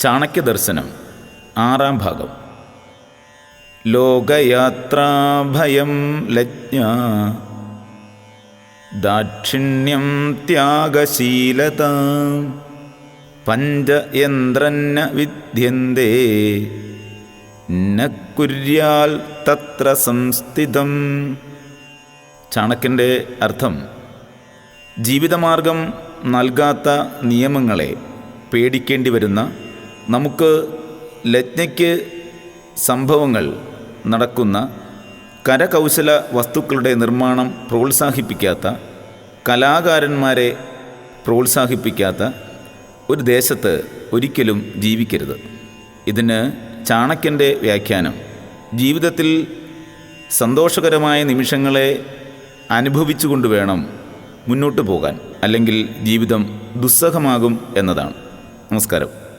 ചാണക്യദർശനം ആറാം ഭാഗം. ലോകയാത്രാഭയം ലജ്ഞ ദാക്ഷിണ്യം ത്യാഗശീലത പഞ്ചയന്ത്രന്ന വിദ്യന്തേ ന തത്ര സംസ്ഥിതം. ചാണക്യന്റെ അർത്ഥം ജീവിതമാർഗം നൽകാത്ത നിയമങ്ങളെ പേടിക്കേണ്ടി വരുന്ന നമുക്ക് ലജ്ഞയ്ക്ക് സംഭവങ്ങൾ നടക്കുന്ന കരകൗശല വസ്തുക്കളുടെ നിർമ്മാണം പ്രോത്സാഹിപ്പിക്കാത്ത കലാകാരന്മാരെ പ്രോത്സാഹിപ്പിക്കാത്ത ഒരു ദേശത്ത് ഒരിക്കലും ജീവിക്കരുത്. ഇതിന് ചാണക്യന്റെ വ്യാഖ്യാനം. ജീവിതത്തിൽ സന്തോഷകരമായ നിമിഷങ്ങളെ അനുഭവിച്ചുകൊണ്ട് വേണം മുന്നോട്ട് പോകാൻ. അല്ലെങ്കിൽ ജീവിതം ദുസ്സഹമാകും എന്നതാണ്. നമസ്കാരം.